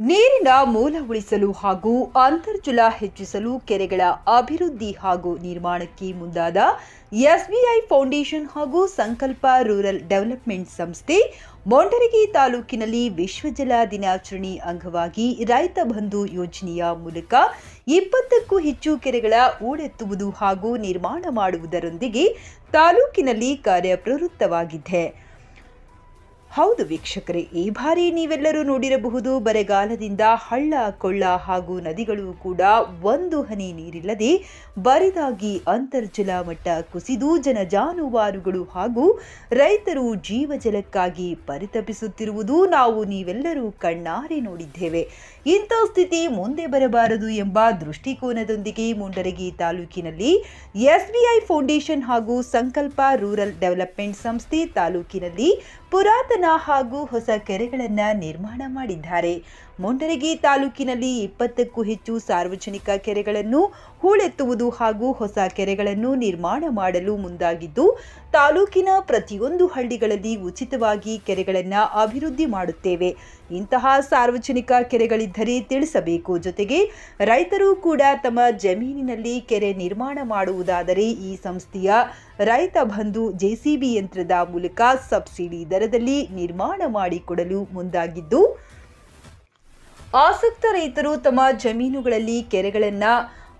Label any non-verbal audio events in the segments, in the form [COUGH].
ನೀರಿನ ಮೂಲ ಉಳಿಸಲು ಹಾಗೂ ಅಂತರ್ಜಲ ಹೆಚ್ಚಿಸಲು ಕೆರೆಗಳ ಅಭಿವೃದ್ಧಿ ಹಾಗೂ ನಿರ್ಮಾಣಕ್ಕೆ ಮುಂದಾದ ಎಸ್ಬಿಐ ಫೌಂಡೇಶನ್ ಹಾಗೂ ಸಂಕಲ್ಪ ರೂರಲ್ ಡೆವಲಪ್ಮೆಂಟ್ ಸಂಸ್ಥೆ, ಮೊಂಡರಗಿ ತಾಲೂಕಿನಲ್ಲಿ ವಿಶ್ವಜಲ ದಿನಾಚರಣೆ ಅಂಗವಾಗಿ ರೈತ ಬಂಧು ಯೋಜನೆಯ ಮೂಲಕ ಇಪ್ಪತ್ತಕ್ಕೂ ಹೆಚ್ಚು ಕೆರೆಗಳ ಊಡೆತ್ತುವುದು ಹಾಗೂ ನಿರ್ಮಾಣ ಮಾಡುವುದರೊಂದಿಗೆ ತಾಲೂಕಿನಲ್ಲಿ ಕಾರ್ಯಪ್ರವೃತ್ತವಾಗಿದೆ ಹೌದು ವೀಕ್ಷಕರೇ, ಈ ಬಾರಿ ನೀವೆಲ್ಲರೂ ನೋಡಿರಬಹುದು ಬರಗಾಲದಿಂದ ಹಳ್ಳ, ಕೊಳ್ಳ ಹಾಗೂ ನದಿಗಳು ಕೂಡ ಒಂದು ಹನಿ ನೀರಿಲ್ಲದೆ ಬರಿದಾಗಿ ಅಂತರ್ಜಲ ಮಟ್ಟ ಕುಸಿದು ಜನ ಜಾನುವಾರುಗಳು ಹಾಗೂ ರೈತರು ಜೀವಜಲಕ್ಕಾಗಿ ಪರಿತಪಿಸುತ್ತಿರುವುದು ನಾವು ನೀವೆಲ್ಲರೂ ಕಣ್ಣಾರೆ ನೋಡಿದ್ದೇವೆ. ಇಂಥ ಸ್ಥಿತಿ ಮುಂದೆ ಬರಬಾರದು ಎಂಬ ದೃಷ್ಟಿಕೋನದೊಂದಿಗೆ ಮುಂಡರಗಿ ತಾಲೂಕಿನಲ್ಲಿ ಎಸ್ಬಿಐ ಫೌಂಡೇಶನ್ ಹಾಗೂ ಸಂಕಲ್ಪ ರೂರಲ್ ಡೆವಲಪ್ಮೆಂಟ್ ಸಂಸ್ಥೆ ತಾಲೂಕಿನಲ್ಲಿ ಪುರಾತನ ಹಾಗೂ ಹೊಸ ಕೆರೆಗಳನ್ನು ನಿರ್ಮಾಣ ಮಾಡಿದ್ದಾರೆ. ಮುಂಡರಗಿ ತಾಲೂಕಿನಲ್ಲಿ ಇಪ್ಪತ್ತಕ್ಕೂ ಹೆಚ್ಚು ಸಾರ್ವಜನಿಕ ಕೆರೆಗಳನ್ನು ಹೂಳೆತ್ತುವುದು ಹಾಗೂ ಹೊಸ ಕೆರೆಗಳನ್ನು ನಿರ್ಮಾಣ ಮಾಡಲು ಮುಂದಾಗಿದ್ದು, ತಾಲೂಕಿನ ಪ್ರತಿಯೊಂದು ಹಳ್ಳಿಗಳಲ್ಲಿ ಉಚಿತವಾಗಿ ಕೆರೆಗಳನ್ನು ಅಭಿವೃದ್ಧಿ ಮಾಡುತ್ತೇವೆ. ಇಂತಹ ಸಾರ್ವಜನಿಕ ಕೆರೆಗಳಿದ್ದರೆ ತಿಳಿಸಬೇಕು. ಜೊತೆಗೆ ರೈತರು ಕೂಡ ತಮ್ಮ ಜಮೀನಿನಲ್ಲಿ ಕೆರೆ ನಿರ್ಮಾಣ ಮಾಡುವುದಾದರೆ ಈ ಸಂಸ್ಥೆಯ ರೈತ ಬಂಧು ಜೆಸಿಬಿ ಯಂತ್ರದ ಮೂಲಕ ಸಬ್ಸಿಡಿ ದರದಲ್ಲಿ ನಿರ್ಮಾಣ ಮಾಡಿಕೊಡಲು ಮುಂದಾಗಿದ್ದು ಆಸಕ್ತ ರೈತರು ತಮ್ಮ ಜಮೀನುಗಳಲ್ಲಿ ಕೆರೆಗಳನ್ನು,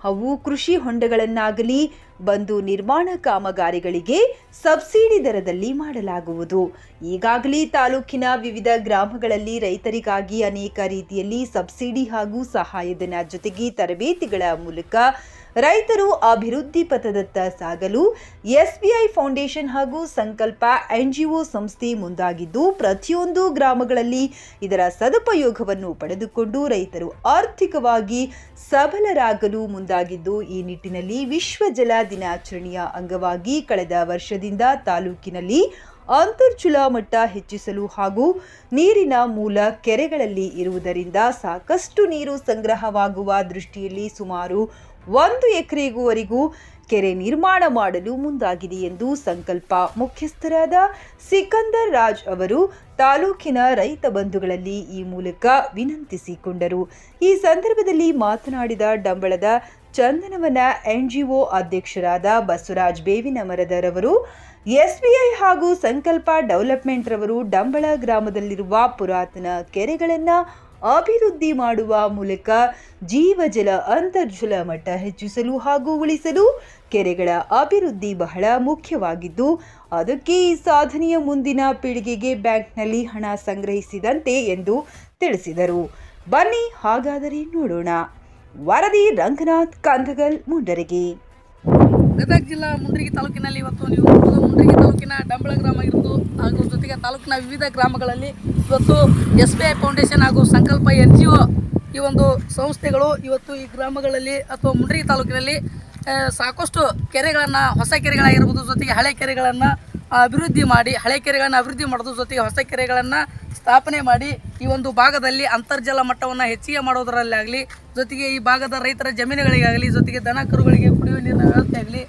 ಅವು ಕೃಷಿ ಹೊಂಡಗಳನ್ನಾಗಲಿ ಬಂದು ನಿರ್ಮಾಣ ಕಾಮಗಾರಿಗಳಿಗೆ ಸಬ್ಸಿಡಿ ದರದಲ್ಲಿ ಮಾಡಲಾಗುವುದು. ಈಗಾಗಲೇ ತಾಲೂಕಿನ ವಿವಿಧ ಗ್ರಾಮಗಳಲ್ಲಿ ರೈತರಿಗಾಗಿ ಅನೇಕ ರೀತಿಯಲ್ಲಿ ಸಬ್ಸಿಡಿ ಹಾಗೂ ಸಹಾಯಧನ ಜೊತೆಗೆ ತರಬೇತಿಗಳ ಮೂಲಕ ರೈತರು ಅಭಿವೃದ್ಧಿ ಪಥದತ್ತ ಸಾಗಲು ಎಸ್ಬಿಐ ಫೌಂಡೇಶನ್ ಹಾಗೂ ಸಂಕಲ್ಪ ಎನ್ಜಿಒ ಸಂಸ್ಥೆ ಮುಂದಾಗಿದ್ದು, ಪ್ರತಿಯೊಂದು ಗ್ರಾಮಗಳಲ್ಲಿ ಇದರ ಸದುಪಯೋಗವನ್ನು ಪಡೆದುಕೊಂಡು ರೈತರು ಆರ್ಥಿಕವಾಗಿ ಸಬಲರಾಗಲು ಮುಂದಾಗಿದ್ದು, ಈ ನಿಟ್ಟಿನಲ್ಲಿ ವಿಶ್ವ ಜಲ ದಿನಾಚರಣೆಯ ಅಂಗವಾಗಿ ಕಳೆದ ವರ್ಷದಿಂದ ತಾಲೂಕಿನಲ್ಲಿ ಅಂತರ್ಜಲ ಮಟ್ಟ ಹೆಚ್ಚಿಸಲು ಹಾಗೂ ನೀರಿನ ಮೂಲ ಕೆರೆಗಳಲ್ಲಿ ಇರುವುದರಿಂದ ಸಾಕಷ್ಟು ನೀರು ಸಂಗ್ರಹವಾಗುವ ದೃಷ್ಟಿಯಲ್ಲಿ ಸುಮಾರು ಒಂದು ಎಕರೆಗೂವರೆಗೂ ಕೆರೆ ನಿರ್ಮಾಣ ಮಾಡಲು ಮುಂದಾಗಿದೆ ಎಂದು ಸಂಕಲ್ಪ ಮುಖ್ಯಸ್ಥರಾದ ಸಿಕಂದರ್ ರಾಜ್ ಅವರು ತಾಲೂಕಿನ ರೈತ ಬಂಧುಗಳಲ್ಲಿ ಈ ಮೂಲಕ ವಿನಂತಿಸಿಕೊಂಡರು. ಈ ಸಂದರ್ಭದಲ್ಲಿ ಮಾತನಾಡಿದ ಡಂಬಳದ ಚಂದನವನ ಎನ್ಜಿಒ ಅಧ್ಯಕ್ಷರಾದ ಬಸವರಾಜ್ ಬೇವಿನ ಮರದರವರು ಎಸ್ಬಿಐ ಹಾಗೂ ಸಂಕಲ್ಪ ಡೆವಲಪ್ಮೆಂಟ್ ರವರು ಡಂಬಳ ಗ್ರಾಮದಲ್ಲಿರುವ ಪುರಾತನ ಕೆರೆಗಳನ್ನು ಅಭಿವೃದ್ಧಿ ಮಾಡುವ ಮೂಲಕ ಜೀವಜಲ ಅಂತರ್ಜಲ ಮಟ್ಟ ಹೆಚ್ಚಿಸಲು ಹಾಗೂ ಉಳಿಸಲು ಕೆರೆಗಳ ಅಭಿವೃದ್ಧಿ ಬಹಳ ಮುಖ್ಯವಾಗಿದ್ದು, ಅದಕ್ಕೆ ಈ ಸಾಧನೆಯ ಮುಂದಿನ ಪೀಳಿಗೆಗೆ ಬ್ಯಾಂಕ್ನಲ್ಲಿ ಹಣ ಸಂಗ್ರಹಿಸಿದಂತೆ ಎಂದು ತಿಳಿಸಿದರು. ಬನ್ನಿ ಹಾಗಾದರೆ ನೋಡೋಣ. ವರದಿ ರಂಗನಾಥ್ ಕಂದಗಲ್ ಮುಂಡರಗಿ. ಗದಗ ಜಿಲ್ಲಾ ಮುಂಡ್ರಿಗಿ ತಾಲೂಕಿನಲ್ಲಿ ಇವತ್ತು ನೀವು ಮುಂಡ್ರಿಗಿ ತಾಲೂಕಿನ ಡಂಬಳ ಗ್ರಾಮ ಇರುವುದು ಹಾಗೂ ಜೊತೆಗೆ ತಾಲೂಕಿನ ವಿವಿಧ ಗ್ರಾಮಗಳಲ್ಲಿ ಇವತ್ತು ಎಸ್ ಬಿ ಐ ಫೌಂಡೇಶನ್ ಹಾಗೂ ಸಂಕಲ್ಪ ಎನ್ ಜಿ ಒ ಈ ಒಂದು ಸಂಸ್ಥೆಗಳು ಇವತ್ತು ಈ ಗ್ರಾಮಗಳಲ್ಲಿ ಅಥವಾ ಮುಂಡ್ರಿಗಿ ತಾಲೂಕಿನಲ್ಲಿ ಸಾಕಷ್ಟು ಕೆರೆಗಳನ್ನು, ಹೊಸ ಕೆರೆಗಳಾಗಿರ್ಬೋದು, ಜೊತೆಗೆ ಹಳೆ ಕೆರೆಗಳನ್ನು ಅಭಿವೃದ್ಧಿ ಮಾಡಿ, ಹಳೆ ಕೆರೆಗಳನ್ನು ಅಭಿವೃದ್ಧಿ ಮಾಡೋದು ಜೊತೆಗೆ ಹೊಸ ಕೆರೆಗಳನ್ನು ಸ್ಥಾಪನೆ ಮಾಡಿ ಈ ಒಂದು ಭಾಗದಲ್ಲಿ ಅಂತರ್ಜಲ ಮಟ್ಟವನ್ನು ಹೆಚ್ಚಿಗೆ ಮಾಡೋದರಲ್ಲಾಗಲಿ, ಜೊತೆಗೆ ಈ ಭಾಗದ ರೈತರ ಜಮೀನುಗಳಿಗಾಗಲಿ, ಜೊತೆಗೆ ದನ ಕರುಗಳಿಗೆ ಕುಡಿಯುವ ನೀರಿನ ವ್ಯವಸ್ಥೆ ಆಗಲಿ.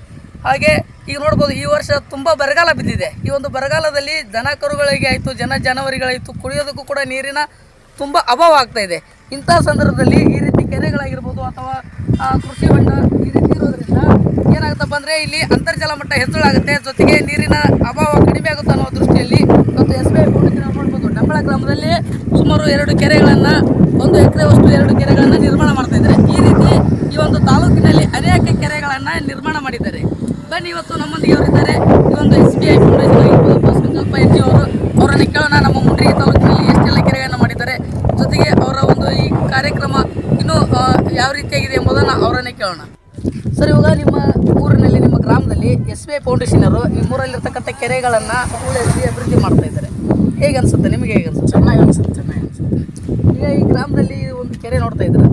ಹಾಗೆ ಈಗ ನೋಡ್ಬೋದು, ಈ ವರ್ಷ ತುಂಬ ಬರಗಾಲ ಬಿದ್ದಿದೆ. ಈ ಒಂದು ಬರಗಾಲದಲ್ಲಿ ದನ ಕರುಗಳಿಗೆ ಆಯಿತು, ಜನ ಜಾನುವಾರಿಗಳಾಯಿತು, ಕುಡಿಯೋದಕ್ಕೂ ಕೂಡ ನೀರಿನ ತುಂಬ ಅಭಾವ ಆಗ್ತಾ ಇದೆ. ಇಂತಹ ಸಂದರ್ಭದಲ್ಲಿ ಈ ರೀತಿ ಕೆರೆಗಳಾಗಿರ್ಬೋದು ಅಥವಾ ಕೃಷಿ ಹೊಂಡ ಈ ರೀತಿ ಏನಾಗುತ್ತಪ್ಪ ಅಂದರೆ ಇಲ್ಲಿ ಅಂತರ್ಜಲ ಮಟ್ಟ ಹೆಚ್ಚಳಾಗುತ್ತೆ, ಜೊತೆಗೆ ನೀರಿನ ಅಭಾವ ಕಡಿಮೆ ಆಗುತ್ತೆ ಅನ್ನೋ ದೃಷ್ಟಿಯಲ್ಲಿ ಇವತ್ತು ಎಸ್ ಬಿ ಐ ಅವ್ರು ನೋಡ್ಬೋದು ಡಂಬಳ ಗ್ರಾಮದಲ್ಲಿ ಸುಮಾರು ಎರಡು ಕೆರೆಗಳನ್ನು, ಒಂದು ಎಕರೆವಷ್ಟು ಎರಡು ಕೆರೆಗಳನ್ನು ನಿರ್ಮಾಣ ಮಾಡ್ತಾ ಇದ್ದಾರೆ. ಈ ರೀತಿ ಈ ಒಂದು ತಾಲೂಕಿನಲ್ಲಿ ಅನೇಕ ಕೆರೆಗಳನ್ನು ನಿರ್ಮಾಣ ಮಾಡಿದ್ದಾರೆ. ಬನ್ನಿ ಇವತ್ತು ನಮ್ಮೊಂದಿಗೆ ಅವರಿದ್ದಾರೆ ಈ ಒಂದು ಎಸ್ ಬಿ ಐ ಫೌಂಡೇಶನ್ ಆಗಿರ್ಬೋದು ಅಥವಾ ಸಂಕಲ್ಪ ಎನ್ ಜಿ ಅವರು ಅವರನ್ನು ಕೇಳೋಣ ನಮ್ಮ ಮುಂಡ್ರಿಗಿ ತಾಲೂಕಿನಲ್ಲಿ ಎಷ್ಟೆಲ್ಲ ಕೆರೆಗಳನ್ನು ಮಾಡಿದ್ದಾರೆ ಜೊತೆಗೆ ಅವರ ಒಂದು ಈ ಕಾರ್ಯಕ್ರಮ ಇನ್ನೂ ಆ, ಯಾವ ರೀತಿಯಾಗಿದೆ ಎಂಬುದನ್ನು ಅವರನ್ನೇ ಕೇಳೋಣ ಸರ್ ಇವಾಗ ನಿಮ್ಮ ಊರಿನಲ್ಲಿ ನಿಮ್ಮ ಗ್ರಾಮದಲ್ಲಿ ಎಸ್ ಈ ಐ ಫೌಂಡೇಶನರು ನಿಮ್ಮೂರಲ್ಲಿರ್ತಕ್ಕಂಥ ಕೆರೆಗಳನ್ನು ಉಳಿಸಿ ಅಭಿವೃದ್ಧಿ ಮಾಡ್ತಾ ಇದ್ದಾರೆ. ಹೇಗೆ ಅನ್ಸುತ್ತೆ? ನಿಮಗೆ ಹೇಗೆ ಅನ್ಸುತ್ತೆ? ಚೆನ್ನಾಗಿ ಅನ್ಸುತ್ತೆ ಚೆನ್ನಾಗಿ ಅನ್ಸುತ್ತೆ. ಈಗ ಈ ಗ್ರಾಮದಲ್ಲಿ ಒಂದು ಕೆರೆ ನೋಡ್ತಾ ಇದ್ದಾರೆ?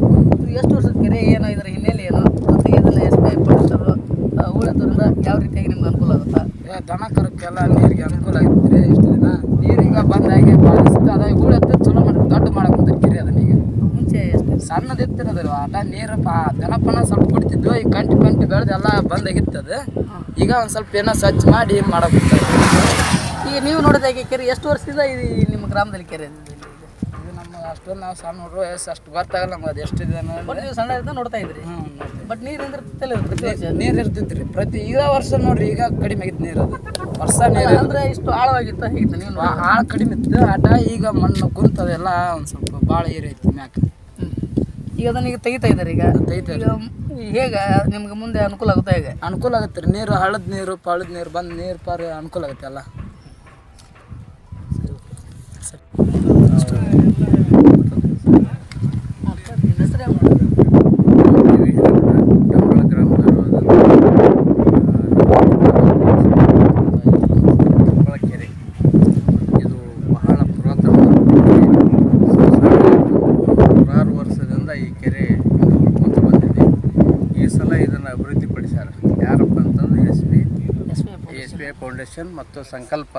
ಎಷ್ಟು ವರ್ಷದ ಕೆರೆ ಏನು ಇದರ ಹಿನ್ನೆಲೆ ಏನು ಮತ್ತು ಇದನ್ನು ಎಸ್ ಬಿ ಐ ಫೌಂಡೇಶನರು ಯಾವ ರೀತಿಯಾಗಿ ನಿಮ್ಗೆ ಅನುಕೂಲ ಆಗುತ್ತಾ? ಈಗ ದನ ಕರಕ್ಕೆಲ್ಲ ನೀರಿಗೆ ಅನುಕೂಲ ಆಗಿದ್ರೆ ಇಷ್ಟು ದಿನ. ನೀರೀಗ ಬಂದಾಗಿ ಬಾಳಿಸ್ತು ಅದ ಹೂಳೆತ್ತ ಚಲೋ ಮಾಡಿ ದೊಡ್ಡ ಮಾಡಕ್ಕೆ ಕೆರೆ ಅದನ್ನ ಈಗ. ಮುಂಚೆ ಎಷ್ಟು ಅದ ನೀರು ದನಪನ ಸ್ವಲ್ಪ ಕೊಡ್ತಿದ್ವು ಈಗ ಕಂಟಿ ಕಂಟಿ ಬೆಳೆದು ಎಲ್ಲ ಬಂದಾಗಿತ್ತು ಅದು ಈಗ ಒಂದು ಸ್ವಲ್ಪ ಏನೋ ಸ್ವಚ್ಛ ಮಾಡಿ ಮಾಡೋಕೆ ಈಗ ನೀವು ನೋಡಿದ ಹಾಗೆ ಕೆರೆ ಎಷ್ಟು ವರ್ಷದಿಂದ ಇದು ನಿಮ್ಮ ಗ್ರಾಮದಲ್ಲಿ ಕೆರೆ ಇದೆ? ನಮ್ಮ ಅಷ್ಟೊಂದು ನಾವು ಸಣ್ಣ ನೋಡ್ರು ವಯಸ್ಸು ಅಷ್ಟು ಗೊತ್ತಾಗಲ್ಲ ನಮ್ಗೆ ಅದು ಎಷ್ಟು ಅನ್ನೋದು. ಬಟ್ ನೀವು ಸಣ್ಣ ಇದ್ದ ನೋಡ್ತಾ ಇದ್ರಿ. ಹ್ಞೂ ಬಟ್ ನೀರು ಅಂದ್ರೆ ಪ್ರತಿ ನೀರು ಇರ್ತಿತ್ತು ರೀ ಪ್ರತಿ ಈಗ ವರ್ಷ ನೋಡ್ರಿ ಈಗ ಕಡಿಮೆ ಆಗಿತ್ತು ನೀರು. ಅದು ವರ್ಷ ನೀರು ಅಂದ್ರೆ ಇಷ್ಟು ಆಳವಾಗಿತ್ತು ಹೇಗಿತ್ತು ನೀವು ಆಳ ಕಡಿಮೆ ಇತ್ತು. ಆಟ ಈಗ ಮಣ್ಣು ಕುಂತದೆಲ್ಲ ಒಂದು ಸ್ವಲ್ಪ ಭಾಳ ಏರೈತಿ ಮ್ಯಾಕ. ಈಗ ಅದನ್ನ ಈಗ ತೆಗಿತಾ ಇದ್ದಾರೆ ಈಗ. ತೆಗಿತಾ ಈಗ ಹೇಗೆ ನಿಮ್ಗೆ ಮುಂದೆ ಅನುಕೂಲ ಆಗುತ್ತೆ ಹೇಗೆ? ಅನುಕೂಲ ಆಗುತ್ತೆ ರೀ. ನೀರು ಹಳದ ನೀರು ಪಾಳದ ನೀರು ಬಂದು ನೀರು ಪಾರು ಅನುಕೂಲ ಆಗುತ್ತೆ ಎಲ್ಲ ನಿನ್ನ ಹೆಸರು ಏನು? ಡಂಬಳ ಗ್ರಾಮದವರು ಡಂಬಳ ಕೆರೆ ಇದು ಬಹಳ ಪುರಾತನ ನೂರಾರು ವರ್ಷದಿಂದ ಈ ಕೆರೆ ಇದು ಉಳ್ಕೊಂತ ಬಂದಿದೆ ಈ ಸಲ ಇದನ್ನು ಅಭಿವೃದ್ಧಿಪಡಿಸ್ಯಾರ ಯಾರಪ್ಪ ಅಂತಂದ್ರೆ S P S P F. Foundation ಮತ್ತು ಸಂಕಲ್ಪ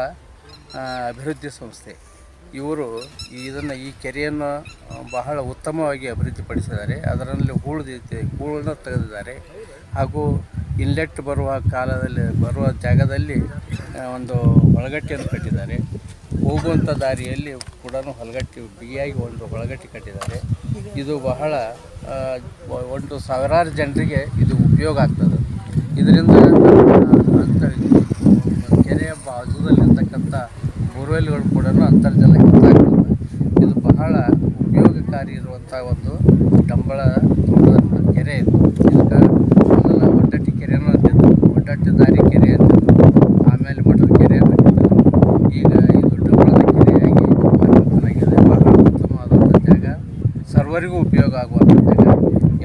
ಅಭಿವೃದ್ಧಿ ಸಂಸ್ಥೆ. ಇವರು ಇದನ್ನು ಈ ಕೆರೆಯನ್ನು ಬಹಳ ಉತ್ತಮವಾಗಿ ಅಭಿವೃದ್ಧಿಪಡಿಸಿದ್ದಾರೆ. ಅದರಲ್ಲಿ ಹೂಳದಿದೆ ಹೂಳನ್ನು ತೆಗೆದಿದ್ದಾರೆ. ಹಾಗೂ ಇನ್ಲೆಟ್ ಬರುವ ಕಾಲದಲ್ಲಿ, ಬರುವ ಜಾಗದಲ್ಲಿ ಒಂದು ಒಳಗಟ್ಟಿಯನ್ನು ಕಟ್ಟಿದ್ದಾರೆ. ಹೋಗುವಂಥ ದಾರಿಯಲ್ಲಿ ಕೂಡ ಹೊಲಗಟ್ಟಿ, ಬಿಗಿಯಾಗಿ ಒಂದು ಒಳಗಟ್ಟಿ ಕಟ್ಟಿದ್ದಾರೆ. ಇದು ಬಹಳ ಒಂದು ಸಾವಿರಾರು ಜನರಿಗೆ ಇದು ಉಪಯೋಗ ಆಗ್ತದೆ. ಇದರಿಂದ ಅಂತ ಕೆರೆಯ ಬಾಜುದಲ್ಲಿರ್ತಕ್ಕಂಥ ಬೋರ್ವೆಲ್ಗಳು ಕೂಡ ಅಂತರ್ಜಲ ಹೆಚ್ಚಾಗ್ತದೆ ಇದು ಬಹಳ ಉಪಯೋಗಕಾರಿ ಇರುವಂಥ ಒಂದು ಡಂಬಳ ಕೆರೆ ಇದು. ಇದಕ್ಕೆ ಮೊದಲು ಒಡ್ಡಟ್ಟಿ ಕೆರೆನೂ ಅಂತಿದ್ದು ಒಡ್ಡಟ್ಟಿ ದಾರಿ ಕೆರೆ ಅಂತಿತ್ತು ಆಮೇಲೆ ಮಠದ ಕೆರೆ ಅಂತಿದ್ದು ಈಗ ಇದು ಡಂಬಳದ ಕೆರೆಯಾಗಿ ಚೆನ್ನಾಗಿದೆ. ಬಹಳ ಉತ್ತಮವಾದಂಥ ಜಾಗ. ಸರ್ವರಿಗೂ ಉಪಯೋಗ ಆಗುವಂಥ ಜಾಗ.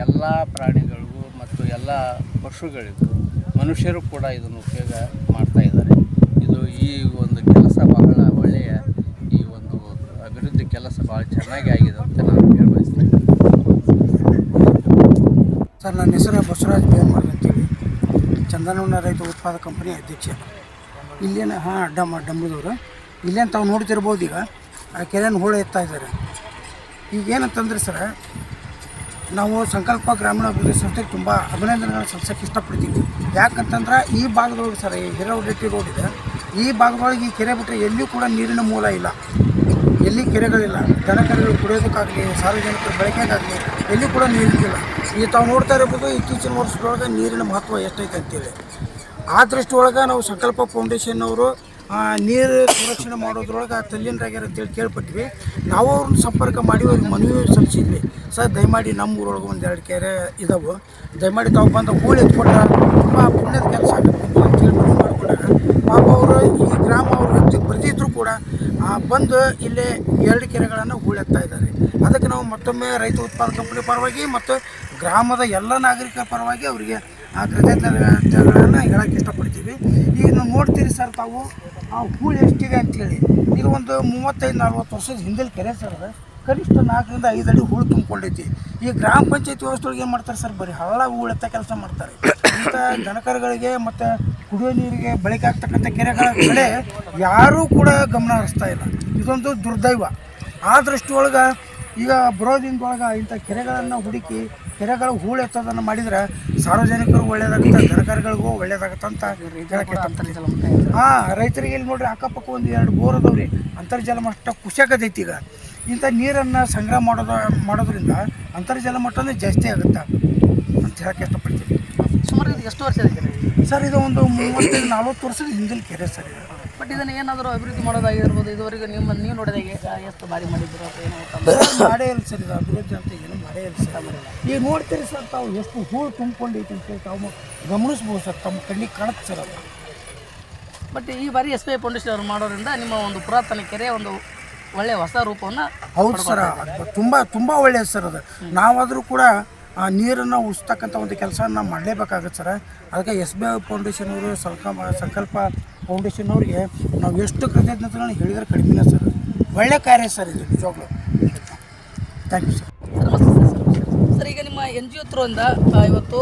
ಎಲ್ಲ ಪ್ರಾಣಿಗಳಿಗೂ ಮತ್ತು ಎಲ್ಲ ಪಶುಗಳಿಗೂ ಮನುಷ್ಯರು ಕೂಡ ಇದನ್ನು ಉಪಯೋಗ ಮಾಡ್ತಾ ಇದ್ದಾರೆ. ಇದು ಈ ಒಂದು ಕೆಲಸ ಬಹಳ ಒಳ್ಳೆಯ ಈ ಒಂದು ಅಭಿವೃದ್ಧಿ ಕೆಲಸ ಭಾಳ ಚೆನ್ನಾಗಿ ಆಗಿದೆ ಅಂತ ನಾನು ಹೇಳ ಬಯಸ್ತೇನೆ ಸರ್, ನನ್ನ ಹೆಸರು ಬಸವರಾಜ್ ಬೇನ್ಮಾರ್ ಅಂತೇಳಿ. ಚಂದನವನ ರೈತ ಉತ್ಪಾದಕ ಕಂಪನಿ ಅಧ್ಯಕ್ಷ. ಇಲ್ಲೇನು, ಹಾಂ, ಅಡ್ಡಮ್ಮ, ಅಡ್ಡಮ್ಮದವರು. ಇಲ್ಲೇನು ತಾವು ನೋಡ್ತಿರ್ಬೋದು ಈಗ. ಆ ಕೆರೆಯನ್ನು ಹೂಳ ಎತ್ತಾ ಇದ್ದಾರೆ. ಈಗ ಏನಂತಂದ್ರೆ ಸರ್, ನಾವು ಸಂಕಲ್ಪ ಗ್ರಾಮೀಣ ಅಭಿವೃದ್ಧಿ ಸಂಸ್ಥೆಗೆ ತುಂಬ ಅಭಿನಂದನೆಗಳನ್ನು ಸಲ್ಲಿಸೋಕ್ಕೆ ಇಷ್ಟಪಡ್ತೀವಿ. ಯಾಕಂತಂದ್ರೆ, ಈ ಭಾಗದೊಳಗೆ ಸರ್, ಈ ಹಿರವಡ್ಡಿ ರೋಡ್ ಇದೆ. ಈ ಭಾಗದೊಳಗೆ ಈ ಕೆರೆ ಬಿಟ್ಟರೆ ಎಲ್ಲಿಯೂ ಕೂಡ ನೀರಿನ ಮೂಲ ಇಲ್ಲ. ಎಲ್ಲಿ ಕೆರೆಗಳಿಲ್ಲ ದನ ಕರೆಗಳು ಕುಡಿಯೋದಕ್ಕಾಗಲಿ ಸಾರ್ವಜನಿಕರು ಬಳಕೆಗಾಗಲಿ ಎಲ್ಲಿ ಕೂಡ ನೀರಿಲ್ಲ ಈ ತಾವು ನೋಡ್ತಾ ಇರ್ಬೋದು ಇತ್ತೀಚಿನ ವರ್ಷದೊಳಗೆ ನೀರಿನ ಮಹತ್ವ ಎಷ್ಟೈತೆ ಅಂತೇಳಿ. ಆ ದೃಷ್ಟಿಯೊಳಗೆ ನಾವು ಸಂಕಲ್ಪ ಫೌಂಡೇಶನ್ ಅವರು ನೀರು ಸಂರಕ್ಷಣೆ ಮಾಡೋದ್ರೊಳಗೆ ತಲ್ಲೀನರಾಗ್ಯಾರ ಅಂತೇಳಿ ಕೇಳ್ಪಟ್ವಿ. ನಾವು ಅವ್ರನ್ನ ಸಂಪರ್ಕ ಮಾಡಿ ಅವ್ರಿಗೆ ಮನವಿ ಸಲ್ಲಿಸಿದ್ವಿ. ಸರ್ ದಯಮಾಡಿ ನಮ್ಮ ಊರೊಳಗೆ ಒಂದೆರಡು ಕೆರೆ ಇದಾವೆ. ದಯಮಾಡಿ ತಾವು ಬಂದು ಹೂಳು ಎತ್ಕೊಂಡ್ರೆ ತುಂಬ ಪುಣ್ಯದ ಕೆಲಸ ಆಗುತ್ತೆ ಅಂತೇಳಿ ಮನವಿ ಮಾಡ್ಕೊಂಡಾಗ ಪಾಪ ಅವರು ಈ ಗ್ರಾಮ ಅವ್ರಿಗೆ ಬರ್ತಿದ್ರು ಕೂಡ ಆ, ಬಂದು ಇಲ್ಲಿ ಎರಡು ಕೆರೆಗಳನ್ನು ಹೂಳೆತ್ತಾ ಇದ್ದಾರೆ. ಅದಕ್ಕೆ ನಾವು ಮತ್ತೊಮ್ಮೆ ರೈತ ಉತ್ಪಾದಕ ಕಂಪನಿ ಪರವಾಗಿ ಮತ್ತು ಗ್ರಾಮದ ಎಲ್ಲ ನಾಗರಿಕರ ಪರವಾಗಿ ಅವರಿಗೆ ಆ ಕೃತಜ್ಞತೆಗಳನ್ನು ಹೇಳಕ್ಕೆ ಇಷ್ಟಪಡ್ತೀವಿ. ಈಗ ನಾವು ನೋಡ್ತೀರಿ ಸರ್, ತಾವು ಆ ಹೂಳು ಎಷ್ಟಿದೆ ಅಂತೇಳಿ. ಇದು ಒಂದು ಮೂವತ್ತೈದು, ನಲ್ವತ್ತು ವರ್ಷದ ಹಿಂದಿನ ಕೆರೆ ಸರ್ ಕನಿಷ್ಠ ನಾಲ್ಕರಿಂದ ಐದು ಅಡಿ ಹೂಳು ತುಂಬಿಕೊಂಡೈತಿ ಈ ಗ್ರಾಮ ಪಂಚಾಯತಿ ವ್ಯವಸ್ಥೆಯೊಳಗೆ ಏನು ಮಾಡ್ತಾರೆ ಸರ್, ಬರೀ ಹಳ್ಳ ಹೂಳೆತ್ತ ಕೆಲಸ ಮಾಡ್ತಾರೆ. ಇಂಥ [COUGHS] ದನಕರುಗಳಿಗೆ ಮತ್ತು ಕುಡಿಯೋ ನೀರಿಗೆ ಬಳಕೆ ಆಗ್ತಕ್ಕಂಥ ಕೆರೆಗಳ ಕಡೆ ಯಾರೂ ಕೂಡ ಗಮನ ಹರಿಸ್ತಾ ಇಲ್ಲ. ಇದೊಂದು ದುರ್ದೈವ. ಆ ದೃಷ್ಟಿಯೊಳಗೆ ಈಗ ಬರೋದಿಂದೊಳಗೆ ಇಂಥ ಕೆರೆಗಳನ್ನು ಹುಡುಕಿ, ಕೆರೆಗಳು ಹೂಳು ಎತ್ತೋದನ್ನು ಮಾಡಿದರೆ ಸಾರ್ವಜನಿಕರು ಒಳ್ಳೇದಾಗುತ್ತೆ ಸರ್ಕಾರಗಳಿಗೂ ಒಳ್ಳೇದಾಗುತ್ತಂತ ಅಂತ ಹೇಳಕ್ಕೆ ಇಷ್ಟಪಡ್ತೀನಿ. ಹಾಂ, ರೈತರಿಗೆ ಇಲ್ಲಿ ನೋಡ್ರಿ ಅಕ್ಕಪಕ್ಕ ಒಂದು ಎರಡು ಬೋರ್ ಅದಾವ್ರಿ ಅಂತರ್ಜಲ ಮಟ್ಟ ಖುಷಿಯಾಗತೈತಿ ಈಗ. ಇಂಥ ನೀರನ್ನು ಸಂಗ್ರಹ ಮಾಡೋದ, ಮಾಡೋದ್ರಿಂದ ಅಂತರ್ಜಲ ಮಟ್ಟನೇ ಜಾಸ್ತಿ ಆಗುತ್ತೆ ಅಂತ ಹೇಳಕ್ಕೆ ಇಷ್ಟಪಡ್ತೀನಿ. ಸುಮಾರು ಇದು ಎಷ್ಟು ವರ್ಷ ಕೆರೆ ಸರ್ ಇದು ಒಂದು ಮೂವತ್ತೈದು ನಲ್ವತ್ತು ವರ್ಷದ ಹಿಂದಿನ ಕೆರೆ ಸರ್ ಇದು. ಬಟ್ ಇದನ್ನು ಏನಾದರೂ ಅಭಿವೃದ್ಧಿ ಮಾಡೋದಾಗಿರ್ಬೋದು ಇದುವರೆಗೆ ನಿಮ್ಮ ನೀವು ನೋಡಿದಾಗ ಎಷ್ಟು ಬಾರಿ ಮಾಡಿದ್ರು ಅಥವಾ ಏನೋ ಮಾಡೇ ಇಲ್ಲ ಸರ್ ಇದು ಅಭಿವೃದ್ಧಿ ಅಂತ ಏನು ಮಾಡೇ ಇಲ್ಲ ಸರ್. ಈಗ ನೋಡ್ತೀರಿ ಸರ್ ತಾವು ಎಷ್ಟು ಹೂಳು ತುಂಬಿಕೊಂಡೈತೆ ಅಂತೇಳಿ ತಾವು ಗಮನಿಸ್ಬೋದು ಸರ್ ತಮ್ಮ ಕಣ್ಣಿಗೆ ಕಾಣುತ್ತೆ ಸರ್ ಅದು. ಬಟ್ ಈ ಬಾರಿ ಎಸ್ ಬಿ ಐ ಫೌಂಡೇಶನ್ ಅವರು ಮಾಡೋದ್ರಿಂದ ನಿಮ್ಮ ಒಂದು ಪುರಾತನ ಕೆರೆ ಒಂದು ಒಳ್ಳೆಯ ಹೊಸ ರೂಪವನ್ನು ಹೌದು ಸರ್ ತುಂಬ ತುಂಬ ಒಳ್ಳೆಯದು ಸರ್ ಅದು. ನಾವಾದರೂ ಕೂಡ ಆ ನೀರನ್ನು ಉಳಿಸ್ತಕ್ಕಂಥ ಒಂದು ಕೆಲಸನ ಮಾಡಲೇಬೇಕಾಗತ್ತೆ ಸರ್. ಅದಕ್ಕೆ ಎಸ್ ಬಿ ಐ ಫೌಂಡೇಶನ್ ಅವರು ಸಂಕಲ್ಪ ಸಂಕಲ್ಪ ಫೌಂಡೇಶನ್ ಅವರಿಗೆ ನಾವು ಎಷ್ಟು ಕೃತಜ್ಞತೆಗಳನ್ನ ಹೇಳಿದ್ರೆ ಇಲ್ಲ ಸರ್. ಒಳ್ಳೆ ಕಾರ್ಯ ಸರ್ ಇದು ನಿಜವಾಗ್ಲೂ. ಥ್ಯಾಂಕ್ ಯು ಸರ್ ಸರ್ ಈಗ ನಿಮ್ಮ ಎನ್ ಜಿ ಆ, ಇವತ್ತು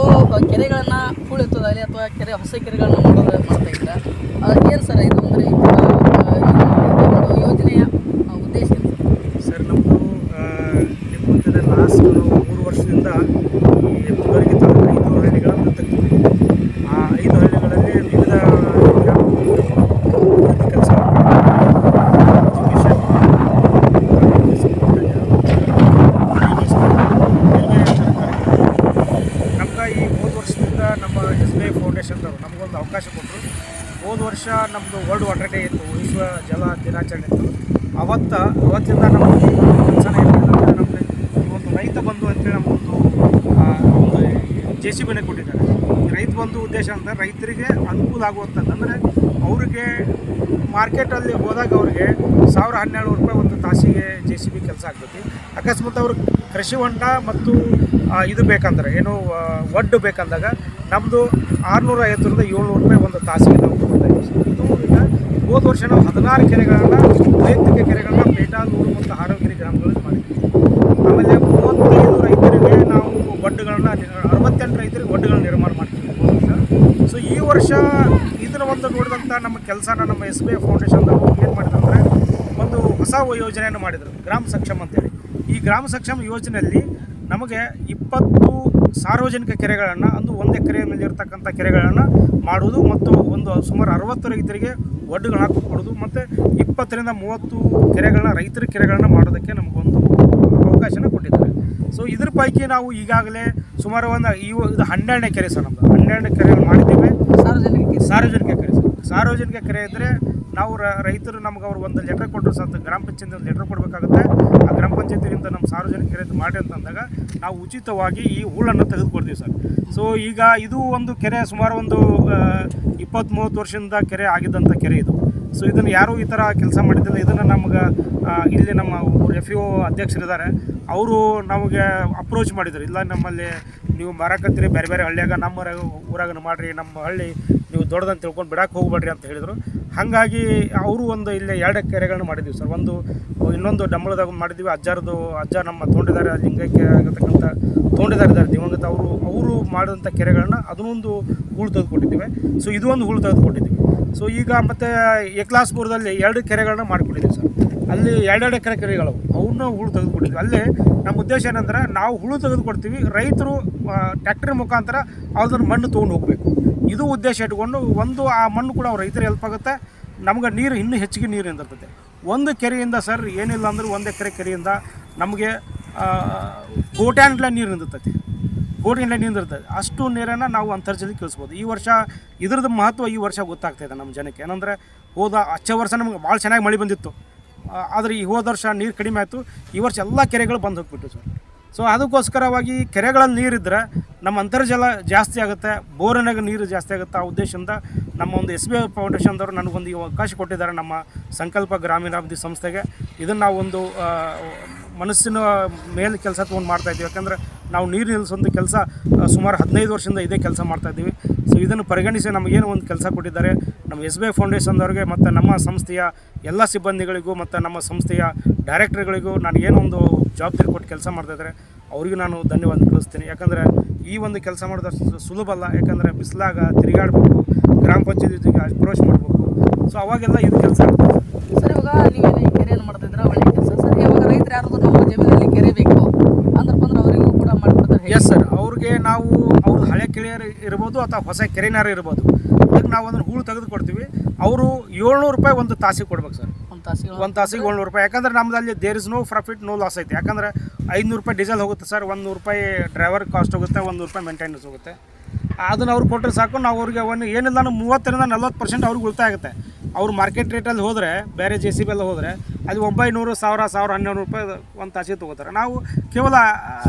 ಕೆರೆಗಳನ್ನು ಹೂಳೆತ್ತೋದಾಗಲಿ ಅಥವಾ ಕೆರೆ ಹೊಸ ಕೆರೆಗಳನ್ನು ಮಾಡೋದು ಮಾಡ್ತಾ ಇದ್ದೀರಾ? ಏನು ಸರ್ ಇದು ಅಂದರೆ ಒಂದು ಯೋಜನೆಯ ಆ, ಉದ್ದೇಶ ಏನು ಸರ್? ಸರ್ ನಮ್ಮದು ಮುಂಚೆ ಲಾಸ್ಟ್ ಮೂರು ವರ್ಷದಿಂದ ಈ ಮುಂದುವರಿಕೆ ತಾಲೂಕು ಐದು ಹಳ್ಳಿಗಳನ್ನು ತೆಗೆದಿದ್ದೀವಿ ಆ ಐದು ಹಳ್ಳಿಗಳಲ್ಲಿ ವಿವಿಧ ಕೆಲಸ ವರ್ಷ ನಮ್ಮದು ವರ್ಲ್ಡ್ ವಾಟರ್ ಡೇ ಇತ್ತು, ವಿಶ್ವ ಜಲ ದಿನಾಚರಣೆ ಇತ್ತು. ಅವತ್ತ, ಅವತ್ತಿಂದ ನಮ್ಮ ಕೆಲಸನೇ ನಮಗೆ ಒಂದು ರೈತ ಬಂದು ಅಂತೇಳಿ ನಮಗೊಂದು ಒಂದು ಜೆ ಸಿ ಬಿನೇ ಕೊಟ್ಟಿದ್ದಾರೆ. ರೈತ ಬಂಧು ಉದ್ದೇಶ ಅಂತ ರೈತರಿಗೆ ಅನುಕೂಲ ಆಗುವಂಥದ್ದು. ಅವರಿಗೆ ಮಾರ್ಕೆಟಲ್ಲಿ ಹೋದಾಗ ಅವರಿಗೆ ಸಾವಿರ ಹನ್ನೆರಡು ರೂಪಾಯಿ ಒಂದು ತಾಸಿಗೆ ಜೆ ಸಿ ಬಿ ಕೆಲಸ ಆಗ್ತೈತಿ. ಅಕಸ್ಮಾತ್ ಅವ್ರಿಗೆ ಕೃಷಿ ಹೊಂಡ ಮತ್ತು ಇದು ಬೇಕಂದ್ರೆ ಏನು ಒಡ್ಡು ಬೇಕಂದಾಗ ನಮ್ಮದು ಆರುನೂರ ಐವತ್ತರಿಂದ ಏಳ್ನೂರು ರೂಪಾಯಿ ಒಂದು ತಾಸಿಗೆ ನಾವು. ಇದು ಹೋದ ವರ್ಷ ನಾವು ಹದಿನಾರು ಕೆರೆಗಳನ್ನ ವೈಯಕ್ತಿಕ ಕೆರೆಗಳನ್ನ ಬೇಟಾಲೂರು ಮತ್ತು ಆರೋಗ್ಯ ಗ್ರಾಮಗಳಲ್ಲಿ ಮಾಡಿದ್ವಿ. ಆಮೇಲೆ ಮೂವತ್ತೈದು ರೈತರಿಗೆ ನಾವು ಒಡ್ಡುಗಳನ್ನ, ಅರವತ್ತೆಂಟು ರೈತರಿಗೆ ಒಡ್ಡುಗಳನ್ನ ನಿರ್ಮಾಣ ಈ ವರ್ಷ ಇದರ ಒಂದು ನೋಡಿದಂಥ ನಮ್ಮ ಕೆಲಸನ ನಮ್ಮ ಎಸ್ ಬಿ ಐ ಫೌಂಡೇಶನ್ದವರು ಏನು ಮಾಡಿದಂದ್ರೆ ಒಂದು ಹೊಸ ಯೋಜನೆಯನ್ನು ಮಾಡಿದರು, ಗ್ರಾಮ ಸಕ್ಷಮ್ ಅಂತೇಳಿ. ಈ ಗ್ರಾಮ ಸಕ್ಷಮ್ ಯೋಜನೆಯಲ್ಲಿ ನಮಗೆ ಇಪ್ಪತ್ತು ಸಾರ್ವಜನಿಕ ಕೆರೆಗಳನ್ನು ಅಂದು ಒಂದು ಎಕರೆ ಮೇಲೆ ಕೆರೆಗಳನ್ನು ಮಾಡುವುದು ಮತ್ತು ಒಂದು ಸುಮಾರು ಅರವತ್ತು ರೈತರಿಗೆ ಒಡ್ಡುಗಳನ್ನ ಕೊಡೋದು ಮತ್ತು ಇಪ್ಪತ್ತರಿಂದ ಮೂವತ್ತು ಕೆರೆಗಳನ್ನ, ರೈತರ ಕೆರೆಗಳನ್ನು ಮಾಡೋದಕ್ಕೆ ನಮಗೊಂದು ಅವಕಾಶನ ಕೊಟ್ಟಿದ್ದಾರೆ. ಸೊ ಇದ್ರ ಪೈಕಿ ನಾವು ಈಗಾಗಲೇ ಸುಮಾರು ಒಂದು ಇವು ಇದು ಹನ್ನೆರಡನೇ ಕೆರೆ ಸರ್ ನಮ್ಮದು ಹನ್ನೆರಡನೇ ಕೆರೆಗಳು ಮಾಡಿದ್ದೇವೆ. ಸಾರ್ವಜನಿಕ ಸಾರ್ವಜನಿಕ ಕರೆ ಸರ್. ಸಾರ್ವಜನಿಕ ಕರೆ ಇದ್ದರೆ ನಾವು ರೈತರು ನಮ್ಗೆ ಅವ್ರು ಒಂದು ಲೆಟರ್ ಕೊಟ್ಟರು ಸಹ ಗ್ರಾಮ ಪಂಚಾಯತ್ ಒಂದು ಲೆಟರ್ ಕೊಡಬೇಕಾಗುತ್ತೆ. ಆ ಗ್ರಾಮ ಪಂಚಾಯತಿಯಿಂದ ನಮ್ಮ ಸಾರ್ವಜನಿಕ ಕೆರೆ ಮಾಡಿ ಅಂತಂದಾಗ ನಾವು ಉಚಿತವಾಗಿ ಈ ಹೂಳನ್ನು ತೆಗೆದುಕೊಡ್ತೀವಿ ಸರ್. ಸೊ ಈಗ ಇದು ಒಂದು ಕೆರೆ ಸುಮಾರು ಒಂದು ಇಪ್ಪತ್ತು ಮೂವತ್ತು ವರ್ಷದಿಂದ ಕೆರೆ ಆಗಿದ್ದಂಥ ಕೆರೆ ಇದು. ಸೊ ಇದನ್ನು ಯಾರೂ ಈ ಥರ ಕೆಲಸ ಮಾಡಿದ್ದಿಲ್ಲ. ಇದನ್ನು ನಮ್ಗೆ ಇಲ್ಲಿ ನಮ್ಮ ಎಫ್ ಇ ಒ ಅಧ್ಯಕ್ಷರಿದ್ದಾರೆ. ಅವರು ನಮಗೆ ಅಪ್ರೋಚ್ ಮಾಡಿದ್ರು. ಇಲ್ಲ ನಮ್ಮಲ್ಲಿ ನೀವು ಮಾರಾಕತ್ತೀರಿ, ಬೇರೆ ಬೇರೆ ಹಳ್ಳಿಯಾಗ ನಮ್ಮ ಊರಾಗ ಊರಾಗ ಮಾಡಿರಿ, ನಮ್ಮ ಹಳ್ಳಿ ನೀವು ದೊಡ್ಡದಂತ ತಿಳ್ಕೊಂಡು ಬಿಡಕ್ಕೆ ಹೋಗ್ಬೇಡ್ರಿ ಅಂತ ಹೇಳಿದರು. ಹಾಗಾಗಿ ಅವರು ಒಂದು ಇಲ್ಲಿ ಎರಡು ಕೆರೆಗಳನ್ನ ಮಾಡಿದ್ದೀವಿ ಸರ್. ಒಂದು ಇನ್ನೊಂದು ಡಂಬಳದಾಗ ಮಾಡಿದ್ದೀವಿ. ಅಜ್ಜಾರದು ಅಜ್ಜ ನಮ್ಮ ತೋಂಡಿದಾರ ಲಿಂಗಕ್ಕೆ ಆಗಿರ್ತಕ್ಕಂಥ ತೋಂಡಿದಾರಿದ್ದಾರೆ ದಿವಂಗತ ಅವರು ಅವರು ಮಾಡಿದಂಥ ಕೆರೆಗಳನ್ನ ಅದನ್ನೊಂದು ಹೂಳು ತೆಗೆದುಕೊಟ್ಟಿದ್ದೀವಿ ಸೊ ಇದು ಒಂದು ಹೂಳು ತೆಗೆದುಕೊಟ್ಟಿದ್ದೀವಿ ಸೊ ಈಗ ಮತ್ತು ಏಕ್ಲಾಸ್ಪುರದಲ್ಲಿ ಎರಡು ಕೆರೆಗಳನ್ನ ಮಾಡಿಕೊಟ್ಟಿದ್ದೀವಿ ಸರ್. ಅಲ್ಲಿ ಎರಡೆರಡು ಎಕರೆ ಕೆರೆಗಳು. ಅವನ್ನ ಹುಳು ತೆಗೆದುಕೊಡ್ತೀವಿ. ಅಲ್ಲಿ ನಮ್ಮ ಉದ್ದೇಶ ಏನಂದ್ರೆ ನಾವು ಹುಳು ತೆಗೆದುಕೊಡ್ತೀವಿ, ರೈತರು ಟ್ರ್ಯಾಕ್ಟರ್ ಮುಖಾಂತರ ಅದನ್ನ ಮಣ್ಣು ತೊಗೊಂಡು ಹೋಗಬೇಕು. ಇದು ಉದ್ದೇಶ ಇಟ್ಕೊಂಡು ಒಂದು ಆ ಮಣ್ಣು ಕೂಡ ರೈತರಿಗೆ ಹೆಲ್ಪ್ ಆಗುತ್ತೆ. ನಮ್ಗೆ ನೀರು ಇನ್ನೂ ಹೆಚ್ಚಿಗೆ ನೀರು ನಿಂದಿರ್ತದೆ. ಒಂದು ಕೆರೆಯಿಂದ ಸರ್ ಏನಿಲ್ಲ ಅಂದ್ರೆ ಒಂದು ಎಕರೆ ಕೆರೆಯಿಂದ ನಮಗೆ ಕೋಟ್ಯಾನ್ಗಲ ನೀರು ನಿಂದಿರ್ತೈತಿ ಕೋಟಿಗಟ್ಟಲೆ ನಿಂದಿರ್ತದೆ. ಅಷ್ಟು ನೀರನ್ನು ನಾವು ಅಂತರ್ಜಲಕ್ಕೆ ಕಳಿಸ್ಬೋದು ಈ ವರ್ಷ ಇದ್ರದ್ದು ಮಹತ್ವ ಈ ವರ್ಷ ಗೊತ್ತಾಗ್ತಾಯಿದೆ ನಮ್ಮ ಜನಕ್ಕೆ. ಏನಂದರೆ ಹೋದ ಹಚ್ಚ ವರ್ಷ ನಮ್ಗೆ ಭಾಳ ಚೆನ್ನಾಗಿ ಮಳೆ ಬಂದಿತ್ತು. ಆದರೆ ಈ ಹೋದ ವರ್ಷ ನೀರು ಕಡಿಮೆ ಆಯಿತು. ಈ ವರ್ಷ ಎಲ್ಲ ಕೆರೆಗಳು ಬಂದು ಹೋಗ್ಬಿಟ್ಟು ಸರ್. ಸೊ ಅದಕ್ಕೋಸ್ಕರವಾಗಿ ಕೆರೆಗಳಲ್ಲಿ ನೀರಿದ್ದರೆ ನಮ್ಮ ಅಂತರ್ಜಲ ಜಾಸ್ತಿ ಆಗುತ್ತೆ, ಬೋರಿನಾಗ ನೀರು ಜಾಸ್ತಿ ಆಗುತ್ತೆ ಆ ಉದ್ದೇಶದಿಂದ ನಮ್ಮ ಒಂದು ಎಸ್ ಬಿ ಐ ಫೌಂಡೇಶನ್ದವರು ನನಗೊಂದು ಈ ಅವಕಾಶ ಕೊಟ್ಟಿದ್ದಾರೆ ನಮ್ಮ ಸಂಕಲ್ಪ ಗ್ರಾಮೀಣಾಭಿವೃದ್ಧಿ ಸಂಸ್ಥೆಗೆ. ಇದನ್ನು ನಾವು ಒಂದು ಮನಸ್ಸಿನ ಮೇಲೆ ಕೆಲಸ ತೊಗೊಂಡು ಮಾಡ್ತಾಯಿದ್ದೀವಿ ಯಾಕಂದರೆ ನಾವು ನೀರು ನಿಲ್ಲಿಸೋದು ಕೆಲಸ ಸುಮಾರು ಹದಿನೈದು ವರ್ಷದಿಂದ ಇದೇ ಕೆಲಸ ಮಾಡ್ತಾ ಇದ್ದೀವಿ. ಸೊ ಇದನ್ನು ಪರಿಗಣಿಸಿ ನಮಗೇನು ಒಂದು ಕೆಲಸ ಕೊಟ್ಟಿದ್ದಾರೆ. ನಮ್ಮ ಎಸ್ ಬಿ ಐ ಫೌಂಡೇಶನ್ದವ್ರಿಗೆ ಮತ್ತು ನಮ್ಮ ಸಂಸ್ಥೆಯ ಎಲ್ಲ ಸಿಬ್ಬಂದಿಗಳಿಗೂ ಮತ್ತು ನಮ್ಮ ಸಂಸ್ಥೆಯ ಡೈರೆಕ್ಟರ್ಗಳಿಗೂ ನಾನು ಏನೋ ಒಂದು ಜವಾಬ್ದಾರಿ ಕೊಟ್ಟು ಕೆಲಸ ಮಾಡ್ತಾಯಿದ್ದಾರೆ ಅವ್ರಿಗೂ ನಾನು ಧನ್ಯವಾದ ಕಳಿಸ್ತೀನಿ ಯಾಕಂದರೆ ಈ ಒಂದು ಕೆಲಸ ಮಾಡೋದು ಅಷ್ಟು ಸುಲಭ ಅಲ್ಲ. ಯಾಕಂದರೆ ಬಿಸಿಲಾಗ ತಿರುಗಾಡಬೇಕು, ಗ್ರಾಮ ಪಂಚಾಯತಿಗೆ ಅಪ್ರೋಚ್ ಮಾಡಬೇಕು. ಸೊ ಅವಾಗೆಲ್ಲ ಇದು ಕೆಲಸ ಸರ್, ಇವಾಗ ನೀವೇನು ಏನು ಮಾಡ್ತಿದ್ರೆ ಒಳ್ಳೆ ಕೆಲಸ. ಸರ್, ಇವಾಗ ರೈತರು ಯಾರಾದ್ರೂ ನಮ್ಮ ಜಮೀನಲ್ಲಿ ಕೆರೆ ಬೇಕು ಅಂದ್ರಪ್ಪ ಅಂದ್ರೆ ಅವರಿಗೂ ಕೂಡ ಮಾಡಿಕೊಡ್ತಾರೆ ಹೇಗೆ? ಎಸ್ ಸರ್ ಅವ್ರಿಗೆ ನಾವು ಅವ್ರ ಹಳೆ ಕೆರೆಯರು ಇರ್ಬೋದು ಅಥವಾ ಹೊಸ ಕೆರೆನಾರು ಇರ್ಬೋದು ಅದಕ್ಕೆ ನಾವು ಅದನ್ನು ಹೂಳು ತೆಗೆದು ಕೊಡ್ತೀವಿ. ಅವರು ಏಳ್ನೂರು ರೂಪಾಯಿ ಒಂದು ತಾಸಿಗೆ ಕೊಡ್ಬೇಕು ಸರ್. ಒಂದು ತಾಸಿಗೆ ಒಂದು ತಾಸಿಗೆ ಏಳ್ನೂರು ರೂಪಾಯಿ. ಯಾಕಂದ್ರೆ ನಮ್ದು ಅಲ್ಲಿ there is no profit no loss ಐತೆ. ಯಾಕಂದ್ರೆ ಐನೂರು ರೂಪಾಯಿ ಡೀಸೆಲ್ ಹೋಗುತ್ತೆ ಸರ್ ಒಂದು ನೂರು ರೂಪಾಯಿ ಡ್ರೈವರ್ ಕಾಸ್ಟ್ ಹೋಗುತ್ತೆ ಒಂದು ನೂರು ರೂಪಾಯಿ ಮೇಂಟೆನೆನ್ಸ್ ಹೋಗುತ್ತೆ. ಅದನ್ನು ಅವ್ರು ಕೊಟ್ಟರೆ ಸಾಕು. ನಾವು ಅವ್ರಿಗೆ ಒಂದು ಏನಿಲ್ಲ ನಾನು ಮೂವತ್ತರಿಂದ ನಲ್ವತ್ತು ಪರ್ಸೆಂಟ್ ಅವ್ರಿಗೆ ಉಳಿತಾಯ ಆಗುತ್ತೆ. ಅವ್ರು ಮಾರ್ಕೆಟ್ ರೇಟಲ್ಲಿ ಹೋದರೆ ಬೇರೆ ಜೆ ಸಿ ಬಿ ಎಲ್ಲ ಹೋದರೆ ಅಲ್ಲಿ ಒಂಬೈನೂರು ಸಾವಿರ ಸಾವಿರ ಹನ್ನೆರಡು ರೂಪಾಯಿ ಒಂದು ತಾಸಿ ತೊಗೋತಾರೆ. ನಾವು ಕೇವಲ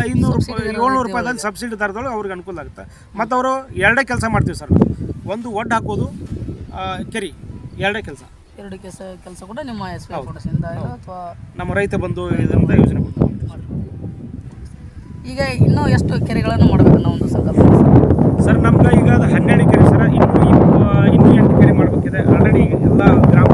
ಐನೂರು ರೂಪಾಯಿ ಏಳ್ನೂರು ರೂಪಾಯಿದಲ್ಲಿ ಸಬ್ಸಿಡಿ ದರದೊಳಗೆ ಅವ್ರಿಗೆ ಅನುಕೂಲ ಆಗುತ್ತೆ. ಮತ್ತು ಅವರು ಎರಡೇ ಕೆಲಸ ಮಾಡ್ತೀವಿ ಸರ್. ನಾವು ಒಂದು ಒಡ್ಡು ಹಾಕೋದು ಕೆರಿ. ಎರಡೇ ಕೆಲಸ. ಎರಡು ಕೆಲಸ ಕೆಲಸ ಕೂಡ ನಿಮ್ಮ ಎಸ್ ಅಥವಾ ನಮ್ಮ ರೈತ ಬಂದು ಇದರಿಂದ ಯೋಜನೆ ಈಗ ಇನ್ನೂ ಎಷ್ಟು ಕೆರೆಗಳನ್ನು ಮಾಡಬೇಕು ನಾವು ಒಂದು ಸಂಕಲ್ಪ ಸರ್ ನಮ್ಗೆ ಈಗ ಅದು ಹನ್ನೆರಡು ಕೆರೆ ಸರ್ ಇನ್ನು ಇನ್ನೂ ಎಂಟು ಕೆರೆ ಮಾಡಬೇಕಿದೆ. ಆಲ್ರೆಡಿ ಎಲ್ಲ ಗ್ರಾಮ